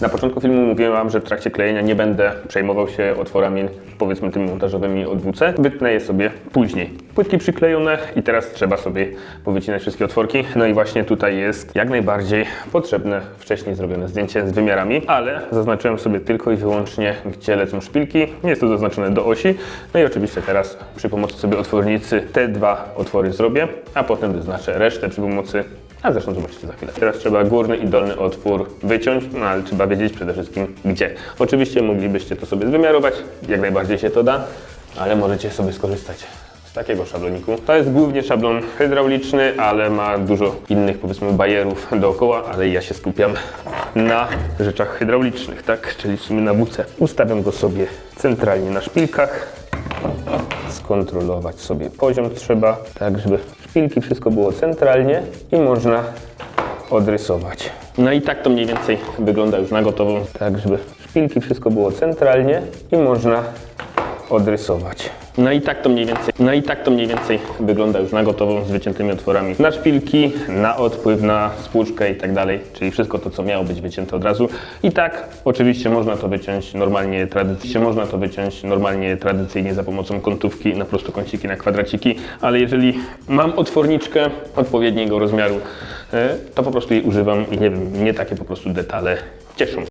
Na początku filmu mówiłem Wam, że w trakcie klejenia nie będę przejmował się otworami, powiedzmy tymi montażowymi od WC. Wytnę je sobie później. Płytki przyklejone i teraz trzeba sobie powycinać wszystkie otworki. No i właśnie tutaj jest jak najbardziej potrzebne wcześniej zrobione zdjęcie z wymiarami, ale zaznaczyłem sobie tylko i wyłącznie, gdzie lecą szpilki. Jest to zaznaczone do osi. No i oczywiście teraz przy pomocy sobie otwornicy te dwa otwory zrobię, a potem wyznaczę resztę przy pomocy a zresztą zobaczycie za chwilę. Teraz trzeba górny i dolny otwór wyciąć, no ale trzeba wiedzieć przede wszystkim gdzie. Oczywiście moglibyście to sobie zwymiarować, jak najbardziej się to da, ale możecie sobie skorzystać z takiego szabloniku. To jest głównie szablon hydrauliczny, ale ma dużo innych powiedzmy bajerów dookoła, ale ja się skupiam na rzeczach hydraulicznych, tak? Czyli w sumie na WC. Ustawiam go sobie centralnie na szpilkach skontrolować sobie poziom trzeba, tak żeby szpilki wszystko było centralnie i można odrysować. No i tak to mniej więcej wygląda już na gotowo, tak żeby szpilki wszystko było centralnie i można odrysować. No i tak to mniej więcej, no i tak to mniej więcej wygląda już na gotowo z wyciętymi otworami na szpilki, na odpływ, na spłuczkę i tak dalej, czyli wszystko to, co miało być wycięte od razu. I tak, oczywiście można to wyciąć normalnie tradycyjnie, można to wyciąć normalnie tradycyjnie za pomocą kątówki na prostokąciki, na kwadraciki, ale jeżeli mam otworniczkę odpowiedniego rozmiaru, e, to po prostu jej używam i nie wiem, mnie takie po prostu detale cieszą.